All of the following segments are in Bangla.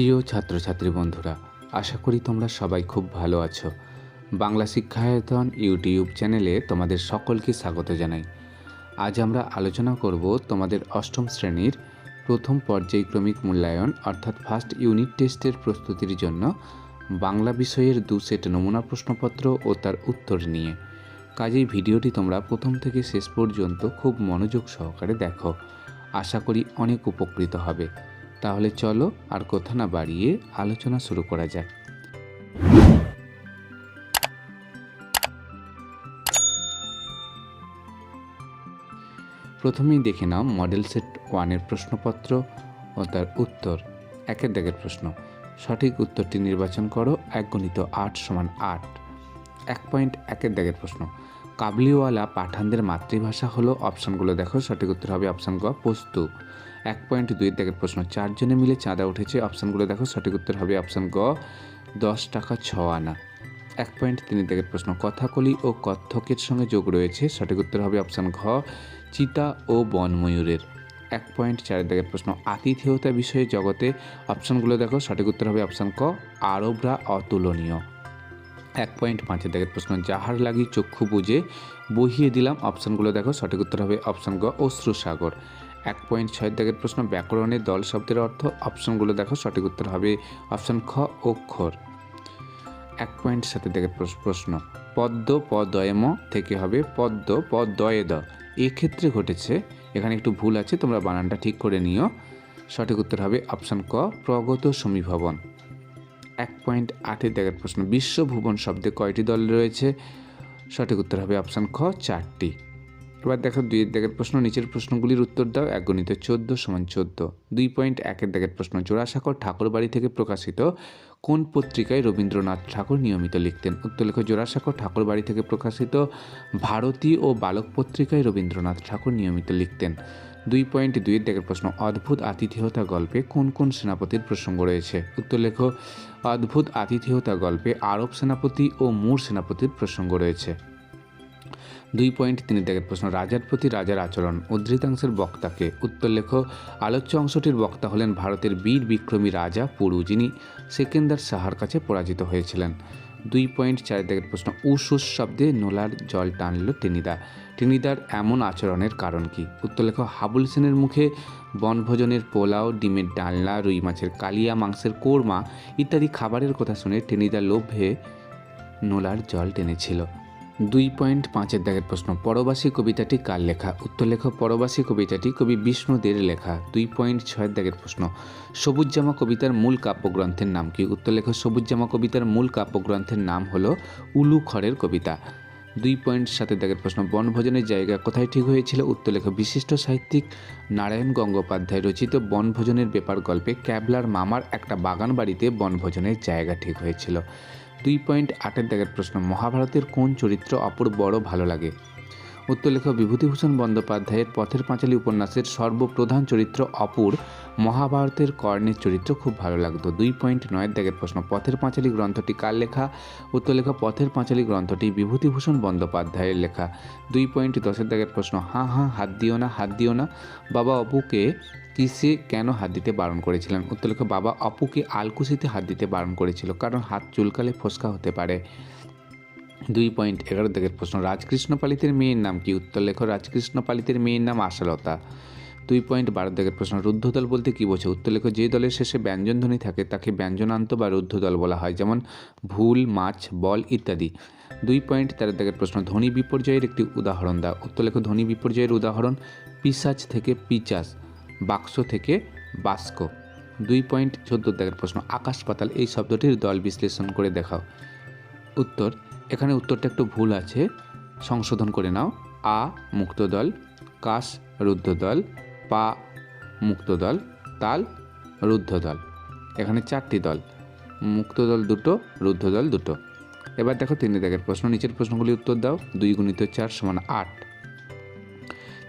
প্রিয় ছাত্রছাত্রী বন্ধুরা, আশা করি তোমরা সবাই খুব ভালো আছো। বাংলা শিক্ষায়তন ইউটিউব চ্যানেলে তোমাদের সকলকে স্বাগত জানাই। আজ আমরা আলোচনা করব তোমাদের অষ্টম শ্রেণির প্রথম পর্যায়ক্রমিক মূল্যায়ন, অর্থাৎ ফার্স্ট ইউনিট টেস্টের প্রস্তুতির জন্য বাংলা বিষয়ের দু সেট নমুনা প্রশ্নপত্র ও তার উত্তর নিয়ে। কাজেই ভিডিওটি তোমরা প্রথম থেকে শেষ পর্যন্ত খুব মনোযোগ সহকারে দেখো। আশা করি অনেক উপকৃত হবে। তাহলে চলো আর কথা না বাড়িয়ে আলোচনা শুরু করা যাক। প্রথমেই দেখে নাও মডেল সেট ওয়ানের প্রশ্নপত্র ও তার উত্তর। একের দাগের প্রশ্ন, সঠিক উত্তরটি নির্বাচন করো এক গণিত আট সমান আট। এক পয়েন্ট একের দাগের প্রশ্ন, কাবলিওয়ালা পাঠানদের মাতৃভাষা হলো অপশানগুলো দেখো, সঠিক উত্তর হবে অপশান গ, পোস্তু। এক পয়েন্ট দুই দাগের প্রশ্ন। চারজনে মিলে চাঁদা উঠেছে। অপশানগুলো দেখো, সঠিক উত্তর হবে অপশান গ, দশ টাকা ছ আনা। এক পয়েন্ট তিন দাগের প্রশ্ন, কথাকলি ও কত্থকের সঙ্গে যোগ রয়েছে, সঠিক উত্তর হবে অপশান ঘ, চিতা ও বনময়ূরের। এক পয়েন্ট চার দাগের প্রশ্ন, আতিথেয়তা বিষয়ে জগতে, অপশানগুলো দেখো, সঠিক উত্তর হবে অপশান ক, আরবরা অতুলনীয়। এক পয়েন্ট পাঁচের দাগের প্রশ্ন, যাহার লাগি চক্ষু বুঝে বহিয়ে দিলাম, অপশানগুলো দেখো, সঠিক উত্তর হবে অপশান গ, অশ্রুসাগর। এক পয়েন্ট ছয়ের দাগের প্রশ্ন ব্যাকরণের দল শব্দের অর্থ, অপশানগুলো দেখো, সঠিক উত্তর হবে অপশান খ, অক্ষর। এক পয়েন্ট সাথে দাগের প্রশ- প্রশ্ন, পদ্ম পদয়ম থেকে হবে পদ্ম পদয়ে দ এক্ষেত্রে ঘটেছে, এখানে একটু ভুল আছে, তোমরা বানানটা ঠিক করে নিও। সঠিক উত্তর হবে অপশান ক, প্রগত সমীভবন। এক পয়েন্ট আটের দাগের প্রশ্ন, বিশ্বভুবন শব্দে কয়টি দল রয়েছে? সঠিক উত্তর হবে অপশান খ, চারটি। এবার দেখো দুইয়ের দাগের প্রশ্ন, নিচের প্রশ্নগুলির উত্তর দাও, এক গণিত চোদ্দ সমান চোদ্দ। দুই পয়েন্ট একের দাগের প্রশ্ন জোড়াসাঁকর ঠাকুরবাড়ি থেকে প্রকাশিত কোন পত্রিকায় রবীন্দ্রনাথ ঠাকুর নিয়মিত লিখতেন? উত্তর লেখ জোড়াসাঁকর ঠাকুরবাড়ি থেকে প্রকাশিত ভারতী ও বালক পত্রিকায় রবীন্দ্রনাথ ঠাকুর নিয়মিত লিখতেন। দুই পয়েন্ট দুইয়ের দাগের প্রশ্ন, অদ্ভুত আতিথেয়তা গল্পে কোন কোন সেনাপতির প্রসঙ্গ রয়েছে? উত্তর লেখ, অদ্ভুত আতিথেয়তা গল্পে আরব সেনাপতি ও মুর সেনাপতির প্রসঙ্গ রয়েছে। দুই পয়েন্ট তিনের দাগের প্রশ্ন, রাজার প্রতি রাজার আচরণ। উদ্ধৃতাংশের বক্তাকে উত্তর লেখ, আলোচ্য অংশটির বক্তা হলেন ভারতের বীর বিক্রমী রাজা পুরু, যিনি সেকেন্দার সাহার কাছে পরাজিত হয়েছিলেন। দুই পয়েন্ট চার দাগের প্রশ্ন উসুস শব্দে নোলার জল টানল টেনিদা। টেনিদার এমন আচরণের কারণ কি? উত্তর লেখ, হাবুল সেনের মুখে বনভোজনের পোলাও, ডিমের ডালনা, রুই মাছের কালিয়া, মাংসের কোরমা ইত্যাদি খাবারের কথা শুনে টেনিদা লোভে নোলার জল টেনেছিল। দুই পয়েন্ট পাঁচের দাগের প্রশ্ন, পরবাসী কবিতাটি কার লেখা? উত্তর লেখ পরবাসী কবিতাটি কবি বিষ্ণুদের লেখা। দুই পয়েন্ট ছয়ের দাগের প্রশ্ন সবুজ জামা কবিতার মূল কাব্যগ্রন্থের নাম কি? উত্তর লেখ সবুজ জামা কবিতার মূল কাব্যগ্রন্থের নাম হলো উলু খড়ের কবিতা। দুই পয়েন্ট সাতের দাগের প্রশ্ন, বনভোজনের জায়গা কোথায় ঠিক হয়েছিল? উত্তর লেখ বিশিষ্ট সাহিত্যিক নারায়ণ গঙ্গোপাধ্যায় রচিত বনভোজনের ব্যাপার গল্পে ক্যাবলার মামার একটা বাগান বাড়িতে বনভোজনের জায়গা ঠিক হয়েছিল। দুই পয়েন্ট আটের দাগের প্রশ্ন, মহাভারতের কোন চরিত্র অপর বড় ভালো লাগে? উত্তর লেখক বিভূতিভূষণ বন্দ্যোপাধ্যায়ের পথের পাঁচালী উপন্যাসের সর্বপ্রধান চরিত্র অপুর মহাভারতের কর্ণের চরিত্র খুব ভালো লাগতো। দুই পয়েন্ট নয়ের দাগের প্রশ্ন, পথের পাঁচালী গ্রন্থটি কার লেখা? উত্তর লেখা পথের পাঁচালী গ্রন্থটি বিভূতিভূষণ বন্দ্যোপাধ্যায়ের লেখা। দুই পয়েন্ট দশের দাগের প্রশ্ন, হাঁ হাঁ, হাত দিও না, হাত দিও না। বাবা অপুকে কিসে কেন হাত দিতে বারণ করেছিলেন? উত্তরলেখ বাবা অপুকে আলকুশিতে হাত দিতে বারণ করেছিল কারণ হাত চুলকালে ফোসকা হতে পারে। দুই পয়েন্ট এগারো দাগের প্রশ্ন, রাজকৃষ্ণ পালিতের মেয়ের নাম কি? উত্তর লেখ রাজকৃষ্ণ পালিতের মেয়ের নাম আশালতা। দুই পয়েন্ট বারো দাগের প্রশ্ন, রুদ্ধদল বলতে কী বোঝে? উত্তর লেখ যে দলের শেষে ব্যঞ্জনধ্বনি থাকে তাকে ব্যঞ্জনান্ত বা রুদ্ধদল বলা হয়, যেমন ভুল, মাছ, বল ইত্যাদি। দুই পয়েন্ট তেরো দাগের প্রশ্ন, ধ্বনি বিপর্যয়ের একটি উদাহরণ দাও। উত্তর লেখ ধ্বনি বিপর্যয়ের উদাহরণ পিসাচ থেকে পিচাস। বাক্স থেকে বাস্ক। দুই পয়েন্ট চোদ্দ দাগের প্রশ্ন। আকাশ পাতাল, এই শব্দটির দল বিশ্লেষণ করে দেখাও। উত্তর, এখানে উত্তরটা একটু ভুল আছে। সংশোধন করে নাও। আ, মুক্ত দল। কাশ, রুদ্ধ দল। পা, মুক্ত দল। তাল, রুদ্ধ দল। এখানে চারটি দল। মুক্ত দল দুটো, রুদ্ধ দল দুটো। এবার দেখো তিন দাগের প্রশ্ন। নিচের প্রশ্নগুলি উত্তর দাও। দুই গুণিত চার সমান আট।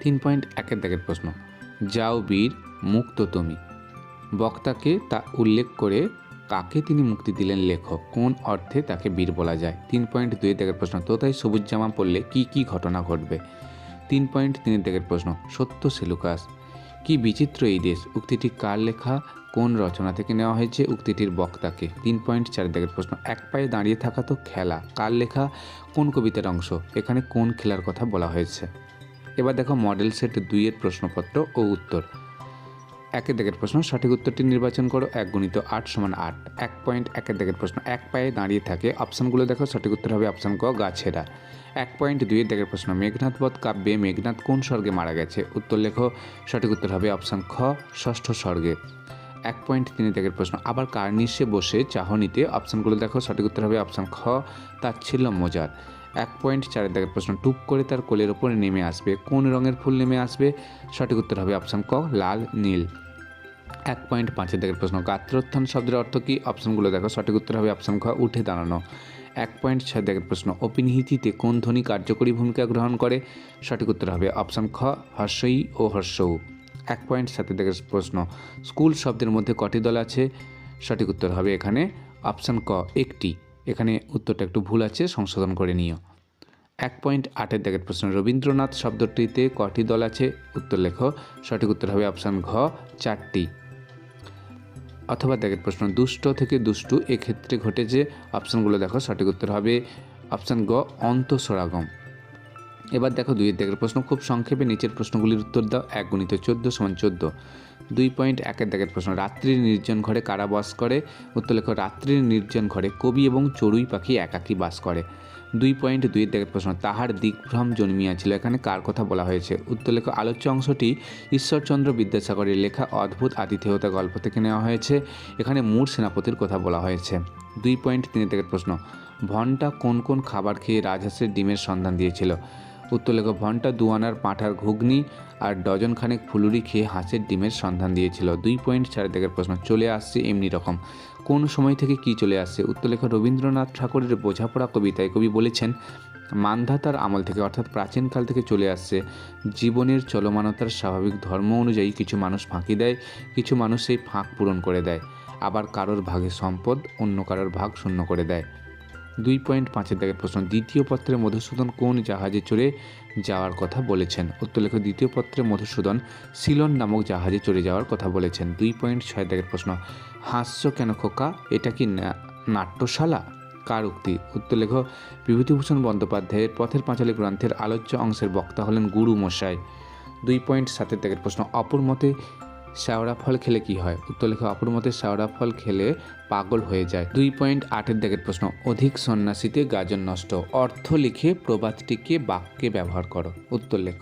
তিন পয়েন্ট একের দাগের প্রশ্ন। যাও বীর, মুক্ত তুমি। বক্তাকে তা উল্লেখ করে কাকে তিনি মুক্তি দিলেন লেখক? কোন অর্থে তাকে বীর বলা যায়? তিন পয়েন্ট দুই দাগের প্রশ্ন। তোতাই সবুজ জামা পরলে কি কি ঘটনা ঘটবে? তিন পয়েন্ট তিনের দাগের প্রশ্ন। সত্য সেলুকাস। কি বিচিত্র এই দেশ? উক্তিটি কার লেখা? কোন রচনা থেকে নেওয়া হয়েছে উক্তিটির বক্তাকে? তিন পয়েন্ট চার দাগের প্রশ্ন। এক পায়ে দাঁড়িয়ে থাকা তো খেলা। কার লেখা? কোন কবিতার অংশ? এখানে কোন খেলার কথা বলা হয়েছে? এবার দেখো মডেল সেট দুইয়ের প্রশ্নপত্র ও উত্তর। একের দাগের প্রশ্ন, সঠিক উত্তরটি নির্বাচন করো, এক গুণিত আট সমান আট। এক পয়েন্ট একের দাগের প্রশ্ন, এক পায়ে দাঁড়িয়ে থাকে। অপশানগুলো দেখো, সঠিক উত্তর হবে অপশান ক, গাছেরা। এক পয়েন্ট দুইয়ের দাগের প্রশ্ন, মেঘনাথ বধ কাব্যে মেঘনাথ কোন স্বর্গে মারা গেছে? উত্তর লেখো, সঠিক উত্তর হবে অপশান খ, ষষ্ঠ স্বর্গে। এক পয়েন্ট তিনের দাগের প্রশ্ন, আবার কার্নিশে বসে চাহনিতে? অপশানগুলো দেখো, সঠিক উত্তর হবে অপশান খ ছিল মজার। এক পয়েন্ট চারের দাগের প্রশ্ন, টুপ করে তার কোলের ওপরে নেমে আসবে। কোন রঙের ফুল নেমে আসবে? সঠিক উত্তর হবে অপশান ক, লাল, নীল। এক পয়েন্ট পাঁচের দাগের প্রশ্ন, গাত্রোত্থান শব্দের অর্থ কী? অপশানগুলো দেখো, সঠিক উত্তর হবে অপশান খ, উঠে দাঁড়ানো। এক পয়েন্ট ছয় দাগের প্রশ্ন অপিনিহিতিতে কোন ধ্বনি কার্যকরী ভূমিকা গ্রহণ করে? সঠিক উত্তর হবে অপশান খ, হর্ষই ও হর্ষৌ। এক পয়েন্ট সাতের দাগের প্রশ্ন, স্কুল শব্দের মধ্যে কটি দল আছে? সঠিক উত্তর হবে এখানে অপশান ক, একটি। এখানে উত্তরটা একটু ভুল আছে, সংশোধন করে নিও। এক পয়েন্ট আটের দাগের প্রশ্ন, রবীন্দ্রনাথ শব্দটিতে কটি দল আছে? উত্তর লেখো, সঠিক উত্তর হবে অপশান ঘ, চারটি। অথবা দাগের প্রশ্ন, দুষ্ট থেকে দুষ্টু, এক্ষেত্রে ঘটেছে অপশানগুলো দেখো, সঠিক উত্তর হবে অপশান গ, অন্তঃসরাগম। এবার দেখো দুইয়ের দাগের প্রশ্ন, খুব সংক্ষেপে নিচের প্রশ্নগুলির উত্তর দাও, এক গুণিত চোদ্দ সমান চোদ্দ। দুই পয়েন্ট একের দাগের প্রশ্ন। রাত্রির নির্জন ঘরে কারা বাস করে? উত্তর লেখো রাত্রির নির্জন ঘরে কবি এবং চড়ুই পাখি একাকী বাস করে। দুই পয়েন্ট দুইয়ের দাগের প্রশ্ন, তাহার দিগ্ভ্রম জন্মিয়াছিল, এখানে কার কথা বলা হয়েছে? উত্তর লেখো আলোচ্য অংশটি ঈশ্বরচন্দ্র বিদ্যাসাগরের লেখা অদ্ভুত আতিথেয়তা গল্প থেকে নেওয়া হয়েছে। এখানে মূর সেনাপতির কথা বলা হয়েছে। দুই পয়েন্ট তিনের দাগের প্রশ্ন, ভনটা কোন কোন খাবার খেয়ে রাজহাঁসের ডিমের সন্ধান দিয়েছিল? উত্তর লেখো ভনটা দুয়ানার পাঁঠার ঘুগনি আর ডজন খানেক ফুলুরি খেয়ে হাঁসের ডিমের সন্ধান দিয়েছিল। দুই পয়েন্ট চার দাগের প্রশ্ন, চলে আসছে এমনি রকম। কোন সময় থেকে কি চলে আসছে? উত্তর লেখা রবীন্দ্রনাথ ঠাকুরের বোঝাপড়া কবিতায় কবি বলেছেন মান্ধাতার আমল থেকে, অর্থাৎ প্রাচীনকাল থেকে চলে আসছে। জীবনের চলমানতার স্বাভাবিক ধর্ম অনুযায়ী কিছু মানুষ ফাঁকি দেয়, কিছু মানুষ সেই ফাঁক পূরণ করে দেয়। আবার কারোর ভাগে সম্পদ, অন্য কারোর ভাগ শূন্য করে দেয়। দুই পয়েন্ট পাঁচের দাগের প্রশ্ন, দ্বিতীয় পত্রে মধুসূদন কোন জাহাজে চড়ে যাওয়ার কথা বলেছেন? উত্তর লেখ, দ্বিতীয় পত্রে মধুসূদন সিলন নামক জাহাজে চড়ে যাওয়ার কথা বলেছেন। দুই পয়েন্ট ছয় দাগের প্রশ্ন, হাস্য কেন খোকা? এটা কি নাট্যশালা? কার উক্তি? উত্তর লেখ, বিভূতিভূষণ বন্দ্যোপাধ্যায়ের পথের পাঁচালী গ্রন্থের আলোচ্য অংশের বক্তা হলেন গুরু মশাই। দুই পয়েন্ট সাতের দাগের প্রশ্ন, অপর মতে শ্যাওড়া ফল খেলে কি হয়? উত্তর লেখা অপর মতে শ্যাওড়া ফল খেলে পাগল হয়ে যায়। দুই পয়েন্ট আটের দাগের প্রশ্ন, অধিক সন্ন্যাসীতে গাজন নষ্ট, অর্থ লিখে প্রবাদটিকে বাক্যে ব্যবহার করো। উত্তর লেখ,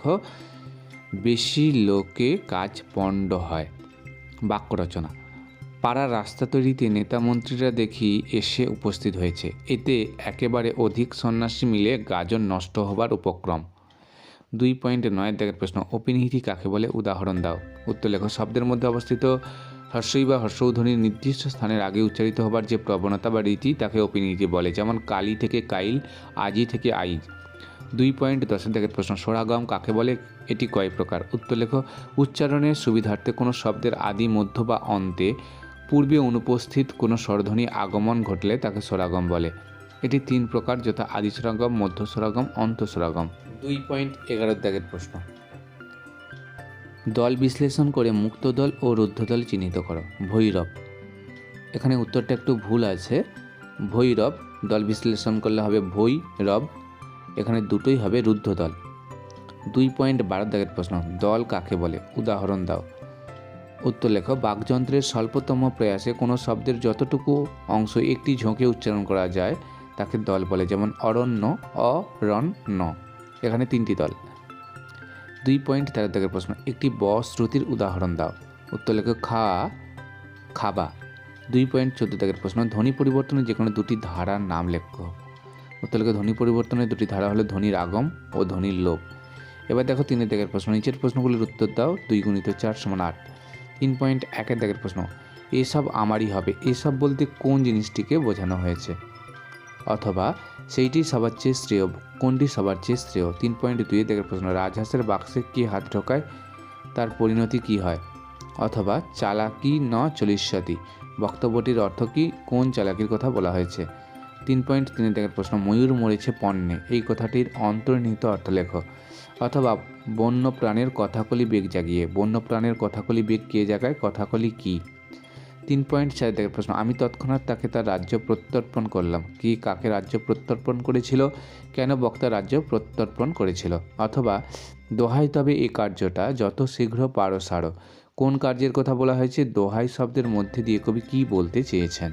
বেশি লোকে কাজ পণ্ড হয়। বাক্য রচনা, পাড়ার রাস্তা তৈরিতে নেতা মন্ত্রীরা দেখি এসে উপস্থিত হয়েছে। এতে একেবারে অধিক সন্ন্যাসী মিলে গাজন নষ্ট হবার উপক্রম। দুই পয়েন্ট নয়ের দাগের প্রশ্ন অপিনিহিতি কাকে বলে? উদাহরণ দাও। উত্তর লেখো, শব্দের মধ্যে অবস্থিত হর্ষই বা হর্ষধ্বনির নির্দিষ্ট স্থানের আগে উচ্চারিত হবার যে প্রবণতা বা রীতি, তাকে অপিনিহিতি বলে, যেমন কালি থেকে কাইল, আজি থেকে আইজ। দুই পয়েন্ট দশের দাগের প্রশ্ন, সোরাগম কাকে বলে? এটি কয় প্রকার? উত্তর লেখো, উচ্চারণের সুবিধার্থে কোনো শব্দের আদি মধ্য বা অন্তে পূর্বে অনুপস্থিত কোনো স্বরধ্বনি আগমন ঘটলে তাকে স্বরাগম বলে। এটি তিন প্রকার যথা আদি স্বরাগম মধ্য স্বরাগম অন্ত স্বরাগম দুই পয়েন্ট এগারো দাগের প্রশ্ন। দল বিশ্লেষণ করে মুক্ত দল ও রুদ্ধ দল চিহ্নিত করো। ভৈরব। এখানে উত্তরটা একটু ভুল আছে। ভৈরব দল বিশ্লেষণ করলে হবে ভৈ রব এখানে দুটোই হবে রুদ্ধ দল। দুই পয়েন্ট বারো দাগের প্রশ্ন দল কাকে বলে? উদাহরণ দাও। উত্তর লেখো বাকযন্ত্রের স্বল্পতম প্রয়াসে কোনো শব্দের যতটুকু অংশ একটি ঝোঁকে উচ্চারণ করা যায় তাকে দল বলে, যেমন অরণ্য অ রণ ন এখানে তিনটি দল। দুই পয়েন্ট তেরো দাগের প্রশ্ন, একটি ব শ্রুতির উদাহরণ দাও। উত্তর লেখো, খা, খাবা। দুই পয়েন্ট চোদ্দ দাগের প্রশ্ন, ধ্বনি পরিবর্তনে যে কোনো দুটি ধারার নাম লেখো। উত্তর লেখো, ধ্বনি পরিবর্তনের দুটি ধারা হলো ধ্বনির আগম ও ধ্বনির লোপ। এবার দেখো তিনের দাগের প্রশ্ন, নিচের প্রশ্নগুলির উত্তর দাও, দুই গুণিত চার সমান আট। তিন পয়েন্ট একের দাগের প্রশ্ন, এসব আমারই হবে। এসব বলতে কোন জিনিসটিকে বোঝানো হয়েছে? অথবা সেইটি সবার চেয়ে শ্রেয়, কোনটি সবার চেয়ে শ্রেয়? তিন পয়েন্ট দুই দাগের প্রশ্ন, রাজহাঁসের বাক্সে কি হাত ঢোকায়? তার পরিণতি কি হয়? অথবা চালাকি ন চলিষ্যতি বক্তব্যটির অর্থ কি? কোন চালাকির কথা বলা হয়েছে? তিন পয়েন্ট তিনের দাগের প্রশ্ন, ময়ূর মরেছে পণ্যে। এই কথাটির অন্তর্নিহিত অর্থ লেখো। অথবা বন্য প্রাণের কথাকলি বেগ জাগিয়ে। বন্য প্রাণের কথাকলি বেগ কে জাগায়? কথাকলি কি? তিন পয়েন্ট চার থেকে প্রশ্ন। আমি তৎক্ষণাৎ তাকে তার রাজ্য প্রত্যর্পণ করলাম। কি কাকে রাজ্য প্রত্যর্পণ করেছিল? কেন বক্তা রাজ্য প্রত্যর্পণ করেছিল? অথবা, দোহাই তবে এই কার্যটা, যত শীঘ্র পারো সারো। কোন কার্যের কথা বলা হয়েছে? দোহাই শব্দের মধ্যে দিয়ে কবি কি বলতে চেয়েছেন?